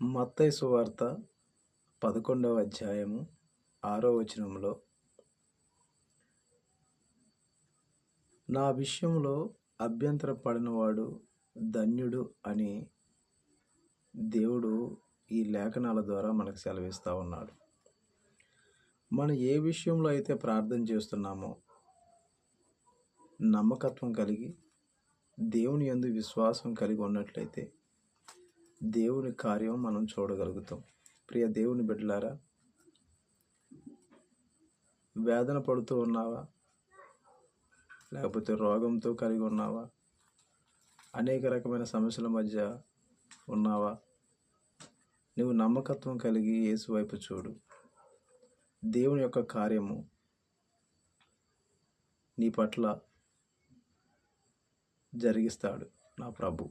మత్తయి సువార్త పదకొండవ అధ్యాయము ఆరో వచనంలో నా విషయంలో అభ్యంతర పడినవాడు ధన్యుడు అని దేవుడు ఈ లేఖనాల ద్వారా మనకు సెలవిస్తూ ఉన్నాడు. మనం ఏ విషయంలో అయితే ప్రార్థన చేస్తున్నామో నమ్మకత్వం కలిగి దేవుని ఎందు విశ్వాసం కలిగి ఉన్నట్లయితే దేవుని కార్యం మనం చూడగలుగుతాం. ప్రియ దేవుని బిడ్డలారా వేదన పడుతూ ఉన్నావా? లేకపోతే రోగంతో కలిగి ఉన్నావా? అనేక రకమైన సమస్యల మధ్య ఉన్నావా? నువ్వు నమ్మకత్వం కలిగి యేసు వైపు చూడు. దేవుని యొక్క కార్యము నీ పట్ల జరిగిస్తాడు నా ప్రభు.